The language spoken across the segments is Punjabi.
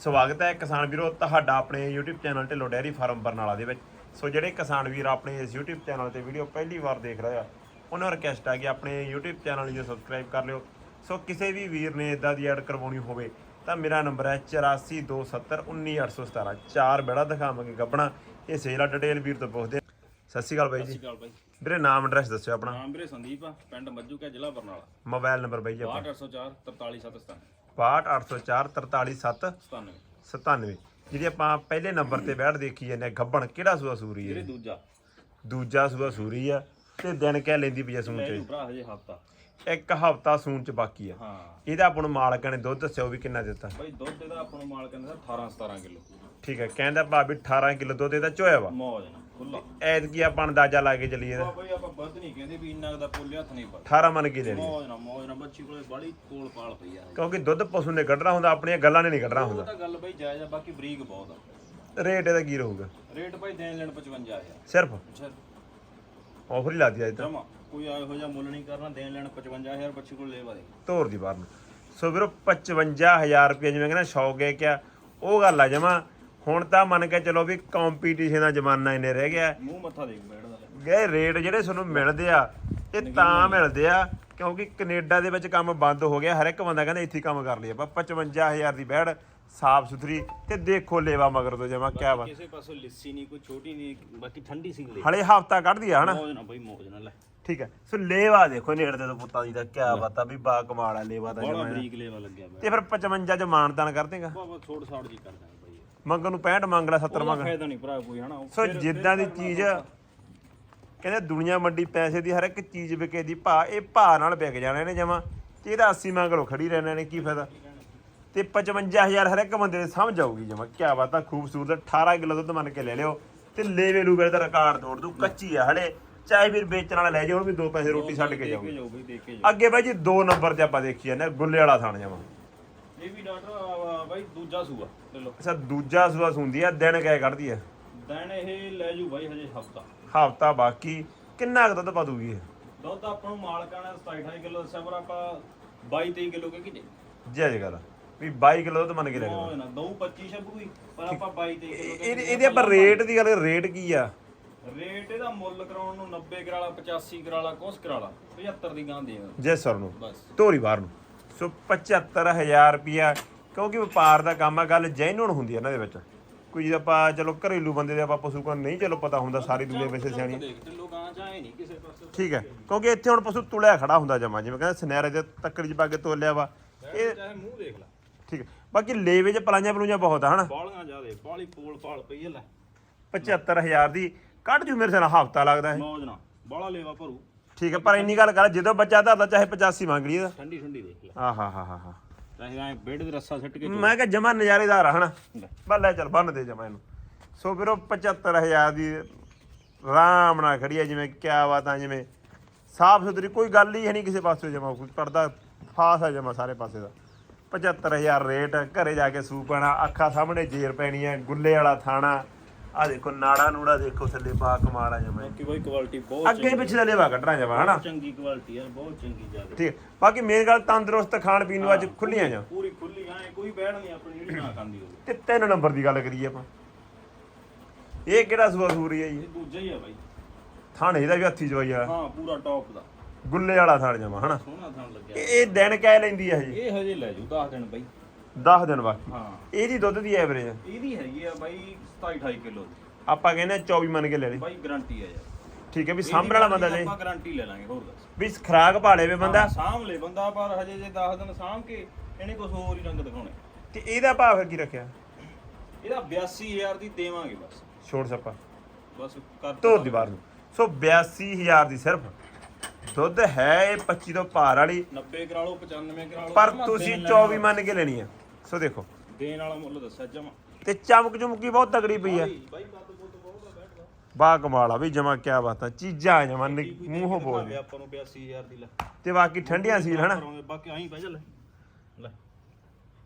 ਸਵਾਗਤ ਹੈ ਕਿਸਾਨ ਵੀਰੋ ਤੁਹਾਡਾ ਆਪਣੇ YouTube channel Dhillon dairy farm Barnala ਦੇ ਵਿੱਚ। ਸੋ ਜਿਹੜੇ ਕਿਸਾਨ ਵੀਰ ਆਪਣੇ ਇਸ YouTube ਚੈਨਲ ਤੇ ਵੀਡੀਓ ਪਹਿਲੀ ਵਾਰ ਦੇਖ ਰਹੇ ਆ ਉਹਨਾਂ ਨੂੰ ਰਿਕਵੈਸਟ ਹੈ ਕਿ ਆਪਣੇ YouTube ਚੈਨਲ ਨੂੰ ਸਬਸਕ੍ਰਾਈਬ ਕਰ ਲਿਓ। ਸੋ ਕਿਸੇ ਵੀ ਵੀਰ ਨੇ ਇਦਾਂ ਦੀ ਐਡ ਕਰਵਾਉਣੀ ਹੋਵੇ ਤਾਂ ਮੇਰਾ ਨੰਬਰ ਹੈ 8427191817 ਚਾਰ ਬੇੜਾ ਦਿਖਾਵਾਂਗੇ ਗੱਬਣਾ। ਇਹ ਸੇਲ ਆ ਡਿਟੇਲ ਵੀਰ ਤੋਂ ਪੁੱਛਦੇ ਆ। ਸਤਿ ਸ਼੍ਰੀ ਅਕਾਲ ਬਾਈ ਸਤਿ ਜੀ ਸ਼੍ਰੀ ਅਕਾਲ ਬਾਈ। ਵੀਰੇ ਨਾਮ ਐਡਰੈਸ ਦੱਸਿਓ ਆਪਣਾ। ਨਾਮ ਵੀਰੇ ਸੰਦੀਪ ਆ ਪਿੰਡ ਮੱਜੂਕਾ ਜ਼ਿਲ੍ਹਾ ਬਰਨਾਲਾ। ਮੋਬਾਈਲ ਨੰਬਰ ਬਾਈ ਜੀ ਆਪਣਾ। 6804 43797 62804 97 97 ਜਿਹੜੀ ਆਪਾਂ ਪਹਿਲੇ ਨੰਬਰ ਤੇ ਬੈਠ ਦੇਖੀ ਜਾਂਦੇ ਗੱਬਣ ਕਿਹੜਾ ਸੂਆ ਸੂਰੀ ਹੈ? ਦੂਜਾ। ਦੂਜਾ ਸੂਆ ਸੂਰੀ ਆ ਤੇ ਦਿਨ ਕਹਿ ਲੈਂਦੀ ਪਈ ਲੈ ਚ। ਜੂ ਭਰਾ ਹਜੇ ਹਫਤਾ। ਇੱਕ ਹਫਤਾ ਸੂਣ ਚ ਬਾਕੀ ਆ। ਹਾਂ। ਇਹਦਾ ਆਪਾਂ ਨੂੰ ਮਾਲਕਾਂ ਨੇ ਦੁੱਧ ਦੱਸਿਆ ਉਹ ਵੀ ਕਿੰਨਾ ਦਿੱਤਾ? ਬਾਈ ਦੁੱਧ ਇਹਦਾ ਆਪਾਂ ਨੂੰ ਮਾਲ ਕਹਿੰਦਾ 18 17 ਕਿਲੋ। ਠੀਕ ਹੈ ਕਹਿੰਦਾ ਭਾਵੇਂ 18 ਕਿਲੋ ਦੁੱਧ ਇਹਦਾ ਚੋਇਆ ਵਾ। ਮੌਜ ਨਾ ਖੁੱਲਾ ਐਤ ਕੀ ਆਪਾਂ ਅੰਦਾਜ਼ਾ ਲਾ ਕੇ ਚੱਲੀਏ ਇਹਦਾ ਬਾਈ ਆਪਾਂ ਵੱਧ ਨਹੀਂ ਕਹਿੰਦੇ ਵੀ ਇੰਨਾ ਦਾ ਪੁੱਲ ਹੱਥ ਨਹੀਂ ਪਾ 18 ਮੰਨ ਕੇ ਲੈਣੀ ਮੌਜ ਨਾ ਮੌਜ ਨਾ ਬੱਚੀ ਕੋਲੇ ਬੜੀ ਕੋਲ ਪਾਲ ਪਈ ਆ। ਕਿਉਂਕਿ ਦੁੱਧ ਪਸ਼ੂ ਨੇ ਕੱਢਣਾ ਹੁੰਦਾ ਆਪਣੀਆਂ ਗੱਲਾਂ ਨੇ ਨਹੀਂ ਕੱਢਣਾ ਉਹ ਹੁੰਦਾ। ਤਾਂ ਗੱਲ ਬਾਈ ਜਾਇਜ਼ ਆ ਬਾਕੀ ਬਰੀਕ ਬਹੁਤ ਆ। ਰੇਟ ਇਹਦਾ ਕੀ ਰਹੂਗਾ? ਰੇਟ ਬਾਈ ਦੇਣ ਲੈਣ 55000 ਸਿਰਫ? ਅੱਛਾ ਆਫਰ ਹੀ ਲਾ ਦਿਆ ਇਹ ਤਾਂ। ਜਮਾ। ਕੋਈ ਇਹੋ ਜਿਹਾ ਮੁੱਲ ਨਹੀਂ ਕਰਨਾ ਦੇਣ ਲੈਣ 55000 ਬੱਚੀ ਕੋਲ ਲੈਵਾ ਦੇ। ਤੋਰ ਦੀ ਬਾਹਰ ਨੂੰ। ਸੋ ਵੀਰੋ 55000 ਰੁਪਏ ਜਿਵੇਂ ਕਹਿੰਦਾ ਸ਼ੌਕ ਹੈ ਕਿਆ ਉਹ ਗੱਲ ਆ ਜਮਾ। ਹੁਣ ਤਾਂ ਮੰਨ ਕੇ ਚਲੋ ਵੀ ਕੰਪੀਟੀਸ਼ਨ ਦਾ ਜ਼ਮਾਨਾ ਇਹਨੇ ਰਹਿ ਗਿਆ। ਮੂੰਹ ਮੱਥਾ ਦੇਖ ਬੈਠਦਾ। ਗਏ ਰੇਟ ਜਿਹੜੇ ਤੁਹਾਨੂੰ ਮਿਲਦੇ ਆ ਇਹ ਤਾਂ ਮਿਲਦੇ ਆ। ਕਿਉਂਕਿ ਕੈਨੇਡਾ ਦੇ ਵਿੱਚ ਕੰਮ ਬੰਦ ਹੋ ਗਿਆ। ਹਰ ਇੱਕ ਬੰਦਾ ਕਹਿੰਦਾ ਇੱਥੇ ਕੰਮ ਕਰ ਲਈ ਆਪਾਂ 55000 ਦੀ ਬੈੜ ਸਾਫ਼ ਸੁਥਰੀ ਤੇ ਦੇਖੋ ਲੇਵਾ ਮਗਰ ਤੋਂ ਜਮਾ ਕਿਆ ਵਾ ਕਿਸੇ ਪਾਸੋਂ ਲਿੱਸੀ ਨਹੀਂ ਕੋਈ ਛੋਟੀ ਨਹੀਂ ਬਾਕੀ ਠੰਡੀ ਸੀ ਲੈ ਹਲੇ ਹਫਤਾ ਕੱਢਦੀ ਆ ਹਨਾ? ਮੌਜ ਨਾ ਬਈ ਮੌਜ ਨਾਲ ਲੈ। ਠੀਕ ਹੈ ਸੋ ਲੇਵਾ ਦੇਖੋ ਨੇੜੇ ਤੋਂ ਪੁੱਤਾਂ ਦੀ ਦਾ ਕਿਆ ਬਾਤ ਆ ਵੀ ਬਾ ਕਮਾਲ ਆ ਲੇਵਾ ਦਾ ਬੜਾ ਜਮਾ। ਬਰੀਕ ਲੇਵਾ ਲੱਗਿਆ ਤੇ ਫਿਰ 55 ਚ ਮਾਨਦਾਨ ਕਰ ਦੇਗਾ। ਬਾਬਾ ਥੋੜ ਸਾੜ ਜੀ ਕਰ ਦਾਂਗੇ ਮੰਗਣ ਨੂੰ 65 ਮੰਗ ਲੈ 70 ਉਹਦਾ ਮੰਗ। ਫਾਇਦਾ ਨਹੀਂ ਭਰਾ ਕੋਈ ਹਨਾ? ਸੋ ਫਿਰ- ਜਿੱਦਾਂ ਦੀ ਚੀਜ਼ ਕਹਿੰਦੇ ਦੁਨੀਆ ਮੰਡੀ ਪੈਸੇ ਦੀ ਹਰ ਇੱਕ ਚੀਜ਼ ਵਿਕੇ ਦੀ ਭਾ ਇਹ ਭਾ ਨਾਲ ਵਿਕ ਜਾਣੇ ਨੇ ਜਮਾ। ਤੇ ਇਹਦਾ 80 ਮੰਗ ਲੋ ਖੜੀ ਰਹਿਣੇ ਨੇ ਕੀ ਫਾਇਦਾ? ਤੇ 55000 ਹਰ ਇੱਕ ਬੰਦੇ ਦੇ ਸਮਝ ਆਊਗੀ ਜਮਾ। ਕੀ ਬਾਤ ਆ ਖੂਬਸੂਰਤ। 18 ਕਿਲੋ ਦੁੱਧ ਮੰਨ ਕੇ ਲੈ ਲਿਓ। ਤੇ ਲੇਵੇ ਲੂਵੇ ਦਾ ਰਿਕਾਰਡ ਤੋੜ ਦੂ ਕੱਚੀ ਆ ਹਲੇ। ਚਾਹੇ ਵੀਰ ਵੇਚਣ ਵਾਲਾ ਲੈ ਜਾਓ ਵੀ ਦੋ ਪੈਸੇ ਰੋਟੀ ਛੱਡ ਕੇ ਦੇ ਜਾਊ ਕੇ ਜਾਓ ਬਈ ਦੇ ਕੇ ਜਾਓ ਅੱਗੇ ਬਾਈ ਜੀ ਦੋ ਨੰਬਰ ਤੇ ਆਪਾਂ ਦੇਖੀ ਜਾਂਦੇ ਹਾਂ, ਗੁੱਲੇ ਵਾਲਾ ਥਾਣ ਜਮਾ। ਇਹ ਵੀ ਡਾਕਟਰ ਬਾਈ ਦੂਜਾ ਸੂਆ ਲੈ ਲਓ। ਅੱਛਾ ਦੂਜਾ ਸੂਆ ਸੁੰਦੀ ਆ ਦਿਨ ਕਹਿ ਕੱਢਦੀ ਆ। ਦਿਨ ਇਹ ਲੈ ਜੂ ਬਾਈ ਹਜੇ ਹਫਤਾ। ਹਫਤਾ ਬਾਕੀ ਕਿੰਨਾ ਕੁ ਦੁੱਧ ਪਾ ਦੂਗੀ ਇਹ? ਦੁੱਧ ਆਪਾਂ ਨੂੰ ਮਾਲਕਾਂ ਨੇ 27 28 ਕਿਲੋ ਦੱਸਿਆ ਪਰ ਆਪਾਂ 22 23 ਕਿਲੋ ਕਿ ਕਿਤੇ ਜੈ ਜੈ ਗੱਲ ਵੀ 22 ਕਿਲੋ ਦੁੱਧ ਮੰਨ ਕੇ ਲੈ ਲਿਓ ਮੌਜ ਨਾ ਦਊ 25 ਛੱਬੂ ਹੀ ਪਰ ਆਪਾਂ 22 23 ਕਿਲੋ ਇਹ- ਇਹਦੇ ਆਪਾਂ ਰੇਟ ਦੀ ਗੱਲ ਰੇਟ ਕੀ ਆ? ਰੇਟ ਇਹਦਾ ਮੁੱਲ ਕਰਾਉਣ ਨੂੰ 90 ਕਰਾਲਾ 85 ਕਰਾਲਾ ਕੁਛ ਕਰਾਲਾ 75 ਦੀ ਗਾਂ ਦੇ ਜੈ ਸਰ ਨੂੰ ਬਸ। ਧੋਰੀ ਬਾਹਰ ਨੂੰ। ਸੋ 75000 ਰੁਪਿਆ ਕਿਉਂਕਿ ਵਪਾਰ ਦਾ ਕੰਮ ਆ ਗੱਲ ਜੈਨੂਨ ਹੁੰਦੀ ਇਹਨਾਂ ਦੇ ਵਿੱਚ। ਕੋਈ ਜੇ ਆਪਾਂ ਚਲੋ ਘਰੇਲੂ ਬੰਦੇ ਦੇ ਆਪਾਂ ਪਸ਼ੂ ਕੋਲ ਨਹੀਂ ਚਲੋ ਪਤਾ ਹੁੰਦਾ ਸਾਰੀ ਦੁਨੀਆ ਵਿੱਚ ਸਿਆਣੀ। ਠੀਕ ਹੈ ਕਿਉਂਕਿ ਇੱਥੇ ਹੁਣ ਪਸ਼ੂ ਤੁਲਿਆ ਖੜਾ ਹੁੰਦਾ ਜਮਾ ਜਿਵੇਂ ਕਹਿੰਦਾ ਸਨੈਰੇ ਦੇ ਤੱਕੜੀ ਚ ਪਾ ਕੇ ਤੋਲਿਆ ਵਾ। ਇਹ ਚਾਹੇ ਮੂੰਹ ਦੇਖ ਲੈ। ਠੀਕ ਹੈ ਬਾਕੀ ਲੇਵੇ ਚ ਪਲਾਈਆਂ ਪਲੂਈਆਂ ਬਹੁਤ ਆ ਹਨਾ? ਬਾਲੀਆਂ ਜਾਦੇ ਬਾਲੀ ਪੋਲ ਪਾਲ ਪਈ ਲੈ। 75000 ਦੀ ਕੱਢ ਜੂ ਮੇਰੇ ਨਾਲ ਹਫਤਾ ਲੱਗਦਾ ਹੈ ਮੌਜ ਨਾ ਬਾਲਾ ਲੇਵਾ ਭਰੂ। ਠੀਕ ਹੈ ਪਰ ਇੰਨੀ ਗੱਲ ਕਰ ਜਦੋਂ ਬੱਚਾ ਧਰਦਾ ਚਾਹੇ 85 ਮੰਗ ਲਈ ਇਹਦਾ ਠੰਡੀ ਠੰਡੀ ਦੇਖ ਲੈ। ਆਹਾ ਹਾ ਹਾ ਹਾ ਚਾਹੇ ਐ ਬੈੱਡ ਦੇ ਰੱਸਾ ਸਿੱਟ ਕੇ ਮੈਂ ਕਿਹਾ ਜਮਾ ਨਜ਼ਾਰੇਦਾਰ ਆ ਹਨਾ। ਬਸ ਲੈ ਚੱਲ ਬੰਨ ਦੇ ਜਮਾ ਇਹਨੂੰ। ਸੋ ਵੀਰੋ 75000 ਦੀ ਆਰਾਮ ਨਾਲ ਖੜੀ ਹੈ ਜਿਵੇਂ ਕਿਆ ਬਾਤਾਂ ਜਿਵੇਂ ਸਾਫ਼ ਸੁਥਰੀ ਕੋਈ ਗੱਲ ਹੀ ਹੈ ਨਹੀਂ ਕਿਸੇ ਪਾਸੇ ਜਮਾ ਕੋਈ ਪਰਦਾ ਫਾਸ ਹੈ ਜਮਾ ਸਾਰੇ ਪਾਸੇ ਦਾ। 75000 ਰੇਟ ਘਰੇ ਜਾ ਕੇ ਸੂਪ ਪੈਣਾ ਅੱਖਾਂ ਸਾਹਮਣੇ ਜੇਰ ਪੈਣੀ ਹੈ ਗੁੱਲੇ ਵਾਲਾ ਥਾਣਾ ਆ ਦੇਖੋ ਨਾੜਾ ਨੂੜਾ ਦੇਖੋ ਥੱਲੇ ਬਾ ਕਮਾਲ ਆ ਜਮਾ ਬਾਕੀ ਬਾਈ ਕੁਆਲਿਟੀ ਬਹੁਤ ਅੱਗੇ ਪਿੱਛੇ ਦਾ ਲੇਵਾ ਕੱਢਣਾ ਜਮਾ ਹਨਾ? ਚੰਗੀ ਕੁਆਲਿਟੀ ਹੈ ਬਹੁਤ ਚੰਗੀ ਜ਼ਿਆਦਾ। ਠੀਕ। ਬਾਕੀ ਮੇਨ ਗੱਲ ਤੰਦਰੁਸਤ ਖਾਣ ਪੀਣ ਨੂੰ ਅੱਜ ਖੁੱਲੀਆਂ ਜਾਂ? ਪੂਰੀ ਖੁੱਲੀ ਐ ਕੋਈ ਬੈਠ ਨਹੀਂ ਆਪਣੀ ਜਿਹੜੀ ਨਾ ਖਾਂਦੀ ਹੋਵੇ। ਤੇ ਤਿੰਨ ਨੰਬਰ ਦੀ ਗੱਲ ਕਰੀਏ ਆਪਾਂ। ਇਹ ਕਿਹੜਾ ਸੂਆ ਸੂਰੀ ਹੈ ਜੀ? ਇਹ ਦੂਜਾ ਹੀ ਆ ਬਾਈ। ਥਾਣੇ ਦਾ ਵੀ ਹੱਥੀ ਜਵਾਈ ਆ। ਹਾਂ ਪੂਰਾ ਟੌਪ ਦਾ। ਗੁੱਲੇ ਵਾਲਾ ਥਾਣ ਜਮਾ ਹਨਾ? ਸੋਹਣਾ ਥਣ ਲੱਗਿਆ। ਇਹ ਇਹ ਦਿਨ ਕਹਿ ਲੈਂਦੀ ਆ ਹਜੇ ਇਹ ਹਜੇ ਲੈ ਜੂ 10 ਦਿਨ ਬਾਈ। 10 ਦਿਨ ਬਾਕੀ। ਹਾਂ। ਇਹਦੀ ਦੁੱਧ ਦੀ ਐਵਰੇਜ ਇਹਦੀ ਹੈਗੀ ਆ ਬਾਈ 27 28 ਕਿਲੋ ਦੀ। ਆਪਾਂ ਕਹਿੰਦੇ ਆ 24 ਮੰਨ ਕੇ ਲੈ ਲਈ। ਬਾਈ ਗਾਰੰਟੀ ਆ ਯਾਰ। ਠੀਕ ਹੈ ਵੀ ਸਾਂਭਣ ਵਾਲਾ ਬੰਦਾ ਜੇ ਆਪਾਂ ਗਾਰੰਟੀ ਲੈ ਲਾਂਗੇ ਹੋਰ ਦੱਸ। ਵੀ ਖਰਾਕ ਭਾਲੇ ਵੇ ਬੰਦਾ। ਸਾਂਭ ਲੈ ਬੰਦਾ ਪਰ ਹਜੇ ਜੇ 10 ਦਿਨ ਸਾਂਭ ਕੇ ਇਹਨੇ ਕੁਝ ਹੋਰ ਹੀ ਰੰਗ ਦਿਖਾਉਣੇ। ਤੇ ਇਹਦਾ ਭਾਅ ਫਿਰ ਕੀ ਰੱਖਿਆ? ਇਹਦਾ 82000 ਦੀ ਦੇਵਾਂਗੇ ਬਸ। ਛੋੜ ਸੱਪਾ। ਬਸ ਕਰ ਧੋਰ ਦੀ ਬਾਹਰ ਨੂੰ। ਸੋ 82000 ਦੀ ਸਿਰਫ। ਦੁੱਧ ਹੈ ਇਹ 25 ਤੋਂ ਭਾਰ ਵਾਲੀ। 90 ਕਰਾ ਲਓ 95 ਕਰਾ ਲਓ ਪਰ ਤੁਸੀਂ ਦੇਣ 24 ਮੰਨ ਕੇ ਲੈਣੀ ਆ। ਸੋ ਦੇਖੋ। ਦੇਣ ਵਾਲਾ ਮੁੱਲ ਦੱਸਿਆ ਜਮਾ। ਤੇ ਚਮਕ ਚੁਮਕੀ ਬਹੁਤ ਤਗੜੀ ਪਈ ਆ। ਬਾਈ ਬੱਤ ਬੁੱਤ ਬਹੁਤ ਆ ਬੈਠਦਾ ਬਾ ਕਮਾਲ ਆ ਵੀ ਜਮਾ ਕਿਆ ਬਾਤਾਂ ਚੀਜ਼ਾਂ ਜਮਾ ਮੂੰਹੋਂ ਬੋਲਦੇ ਆਪਾਂ ਨੂੰ 82000 ਦੀ ਲੈ। ਤੇ ਬਾਕੀ ਠੰਡੀਆਂ ਸੀਲ ਹਨਾ? ਕਰਾਉਂਗੇ ਬਾਕੀ ਆਹੀਂ ਬਹਿ ਜਾ ਲੈ। ਲੈ।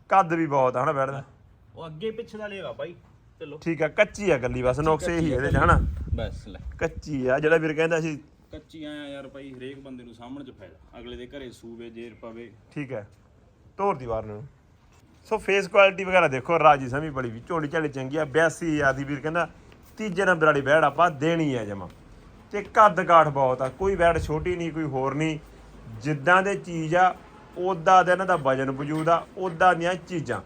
ਕੱਦ ਵੀ ਬਹੁਤ ਆ ਹਨਾ ਬੈਠਦਾ। ਉਹ ਅੱਗੇ ਪਿੱਛੇ ਦਾ ਲੇਗਾ ਬਾਈ। ਚਲੋ। ਠੀਕ ਆ ਕੱਚੀ ਆ ਗੱਲੀ ਬਸ ਨੁਕਸ ਇਹੀ ਇਹਦੇ ਚ ਹਨਾ? ਬਸ ਲੈ। ਕੱਚੀ ਆ ਜਿਹੜਾ ਵੀਰ ਕਹਿੰਦਾ ਸੀ। ਕੱਚੀ ਆਇਆ ਯਾਰ ਭਾਈ ਹਰੇਕ ਬੰਦੇ ਨੂੰ ਸਾਹਮਣ ਚ ਫਾਇਦਾ। ਅਗਲੇ ਦੇ ਘਰੇ ਸੂਵੇ ਜੇਰ ਪਵੇ। ਠੀਕ ਹੈ ਤੋਰ ਦੀ ਵਾਰ ਨੂੰ। ਸੋ ਫੇਸ ਕੁਆਲਿਟੀ ਵਗੈਰਾ ਦੇਖੋ ਰਾਜੀ ਸਮੀ ਬੜੀ ਵੀ ਝੋਲੀ ਝਾਲੀ ਚੰਗੀ ਆ 82000 ਦੀ ਵੀਰ ਕਹਿੰਦਾ ਤੀਜੇ ਨੰਬਰ ਵਾਲੀ ਬੈੜ ਆਪਾਂ ਦੇਣੀ ਆ ਜਮਾ। ਤੇ ਕੱਦ ਕਾਠ ਬਹੁਤ ਆ ਕੋਈ ਬੈੜ ਛੋਟੀ ਨਹੀਂ ਕੋਈ ਹੋਰ ਨਹੀਂ ਜਿੱਦਾਂ ਦੇ ਚੀਜ਼ ਆ ਉਦਾਂ ਦਾ ਇਹਨਾਂ ਦਾ ਵਜਨ ਵਜੂਦ ਆ ਉਦਾਂ ਦੀਆਂ ਚੀਜ਼ਾਂ।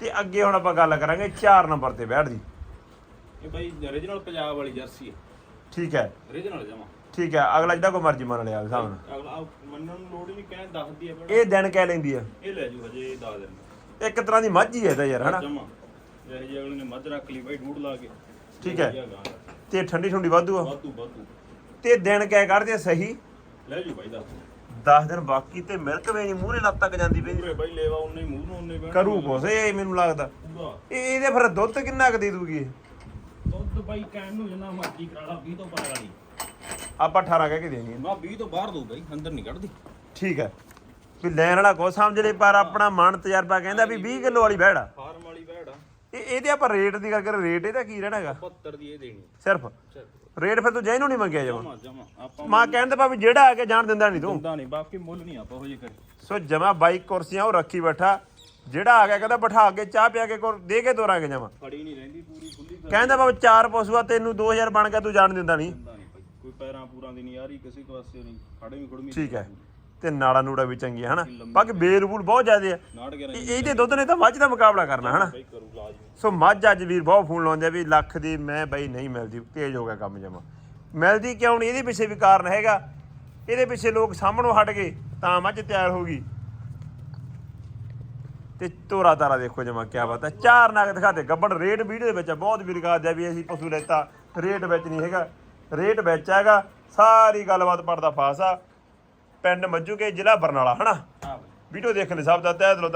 ਤੇ ਅੱਗੇ ਹੁਣ ਆਪਾਂ ਗੱਲ ਕਰਾਂਗੇ 4 ਨੰਬਰ ਤੇ ਬੈੜ ਦੀ। ਇਹ ਬਾਈ origignal ਪੰਜਾਬ ਵਾਲੀ ਜਰਸੀ ਹੈ ਠੀਕ ਹੈ। Origignal ਜਮਾ। ਠੀਕ ਹੈ ਅਗਲਾ ਜਿਹੜਾ ਕੋਈ ਮਰਜ਼ੀ ਮੰਨ ਲਿਆ ਹਿਸਾਬ ਨਾਲ। ਅਗਲਾ ਮੰਨਣ ਨੂੰ ਲੋੜ ਹੀ ਨਹੀਂ ਕਹਿ ਦੱਸਦੀ ਹੈ ਇਹ ਦਿਨ ਕਹਿ ਲੈਂਦੀ ਆ। ਇਹ ਲੈ ਜੂ ਹਜੇ 10 ਦਿਨ ਇੱਕ ਤਰ੍ਹਾਂ ਦੀ ਮੱਝ ਹੀ ਹੈ ਤਾਂ ਯਾਰ ਹਨਾ? ਜਮਾ। ਜਿਹੇ ਜਿਹੇ ਅਗਲੇ ਨੇ ਮੱਝ ਰੱਖ ਲਈ ਬਾਈ ਡੂੜ ਲਾ ਕੇ। ਠੀਕ ਹੈ। ਤੇ ਠੰਡੀ ਠੰਡੀ ਵਾਧੂ ਆ? ਵਾਧੂ ਵਾਧੂ। ਤੇ ਦਿਨ ਕਹਿ ਕੱਢਦੇ ਸਹੀ? ਲੈ ਜੂ ਬਾਈ ਦੱਸ 10 ਦਿਨ ਬਾਕੀ ਤੇ ਮਿਲਕ ਵੇ ਨਹੀਂ ਮੂਹਰੇ ਲੱਤ ਤੱਕ ਜਾਂਦੀ ਪਈ। ਪੂਰੇ ਬਾਈ ਲੈਵਾ ਉਹਨੇ ਮੂੰਹ ਨੂੰ ਉਹਨੇ ਕਰੂ ਕੁਛ ਇਹ ਮੈਨੂੰ ਲੱਗਦਾ। ਇਹ ਇਹਦੇ ਫਿਰ ਦੁੱਧ ਕਿੰਨਾ ਕੁ ਦੇ ਦੂਗੀ ਇਹ? ਦੁੱਧ ਬਾਈ ਕਹਿਣ ਨੂੰ ਜਿੰਨਾ ਮਰਜ਼ੀ ਕਰਾ ਲਾ 20 ਤੋਂ ਪਾਰ ਵਾਲੀ। ਆਪਾਂ 18 ਕਹਿ ਕੇ ਦੇਣੀ ਮੈਂ 20 ਤੋਂ ਬਾਹਰ ਦਊ ਬਾਈ ਅੰਦਰ ਨਹੀਂ ਕੱਢਦੀ। ਠੀਕ ਹੈ। ਵੀ ਲੈਣ ਵਾਲਾ ਕੋ ਸਮਝ ਲੈ ਪਰ ਆਪਣਾ ਮਨ ਤਜਰਬਾ ਕਹਿੰਦਾ ਵੀ 20 ਕਿਲੋ ਵਾਲੀ ਬੈੜ ਆ। ਫਾਰਮ ਵਾਲੀ ਆ। ਇਹ ਇਹਦੇ ਆਪਾਂ ਰੇਟ ਦੀ ਗੱਲ ਕਰ ਰੇਟ ਇਹਦਾ ਕੀ ਰਹਿਣਾਗਾ 72 ਦੀ ਇਹ ਦੇਣੀ ਸਿਰਫ। ਰੇਟ ਫਿਰ ਤੂੰ ਜੈਨੂੰ ਨਹੀਂ ਮੰਗਿਆ ਜਮਾ। ਜਮਾ ਜਮਾ। ਆਪਾਂ ਮਾਂ ਕਹਿੰਦੇ ਭਾਵੇਂ ਜਿਹੜਾ ਆ ਕੇ ਜਾਣ ਦਿੰਦਾ ਨਹੀਂ ਤੂੰ। ਦਿੰਦਾ ਨਹੀਂ ਬਾਕੀ ਮੁੱਲ ਨਹੀਂ ਆਪਾਂ ਹੋ ਜੇ ਕਰੀ। ਸੋ ਜਮਾ ਬਾਈਕ ਕੁਰਸੀਆਂ ਉਹ ਰੱਖੀ ਬੈਠਾ। ਜਿਹੜਾ ਆ ਗਿਆ ਕਹਿੰਦਾ ਬਿਠਾ ਕੇ ਚਾਹ ਪਿਆ ਕੇ ਕੋਲ ਦੇ ਕੇ ਤੋਰਾਂਗੇ ਜਮਾ। ਫੜੀ ਨਹੀਂ ਰਹਿੰਦੀ ਪੂਰੀ ਖੁੱਲੀ ਕਰ ਕਹਿੰਦਾ ਭਾਵੇਂ ਚਾਰ ਪਸ਼ੂਆ ਤੈਨੂੰ 2000 ਬਣ ਗਿਆ ਤੂੰ ਜਾਣ ਦਿੰਦਾ ਨਹੀਂ। ਕੋਈ ਪੈਰਾਂ ਪੂਰਾਂ ਦੀ ਨਹੀਂ ਯਾਰੀ ਕਿਸੇ ਪਾਸੇ ਨਹੀਂ। ਖੜੇ ਵੀ ਖੜਮੀ ਠੀਕ ਹੈ। ਤੇ ਨਾੜਾ ਨੂੜਾ ਵੀ ਚੰਗੀ ਹੈ ਹਨਾ ਬਾਕੀ ਬੇਲ ਬੂਲ ਬਹੁਤ ਜ਼ਿਆਦੇ ਆ। ਇਹ- ਇਹਦੇ ਦੁੱਧ ਨੇ ਤਾਂ ਮੱਝ ਦਾ ਮੁਕਾਬਲਾ ਕਰਨਾ ਹਨਾ? ਕਰੂ ਲਾਜ਼ਮੀ ਸੋ ਮੱਝ ਅੱਜ ਵੀਰ ਬਹੁਤ ਫੋਨ ਲਾਉਂਦੇ ਆ ਵੀ ਲੱਖ ਦੀ ਮੈਂ ਬਈ ਨਹੀਂ ਮਿਲਦੀ ਤੇਜ਼ ਹੋ ਗਿਆ ਕੰਮ ਜਮਾ। ਮਿਲਦੀ ਕਿਉਂ ਨਹੀਂ? ਇਹਦੇ ਪਿੱਛੇ ਵੀ ਕਾਰਨ ਹੈਗਾ। ਇਹਦੇ ਪਿੱਛੇ ਲੋਕ ਸਾਹਮਣੋਂ ਹਟ ਗਏ ਤਾਂ ਮੱਝ ਤਿਆਰ ਹੋ ਗਈ। ਤੇ ਤੋਰਾ ਤਾਰਾ ਦੇਖੋ ਜਮਾ ਕੀ ਬਾਤ ਹੈ। ਚਾਰ ਨਗ ਦਿਖਾਤੇ ਗੱਬੜ ਰੇਟ ਵੀਡੀਓ ਦੇ ਵਿੱਚ ਆ, ਬਹੁਤ ਵੀਰ ਕਹਦੇ ਆ ਵੀ ਅਸੀਂ ਪਸ਼ੂ ਲੈਤਾ। ਰੇਟ ਵਿੱਚ ਨਹੀਂ ਹੈਗਾ ਰੇਟ ਵਿੱਚ ਹੈਗਾ ਸਾਰੀ ਗੱਲਬਾਤ ਪੜਦਾ ਫਾਸਾ ਪਿੰਡ ਮੱਜੂਕੇ ਜ਼ਿਲ੍ਹਾ ਬਰਨਾਲਾ ਹਨਾ? ਵੀਡੀਓ ਦੇਖਣ ਲਈ ਸਭ ਦਾ ਤਹਿ ਦਿਲੋਂ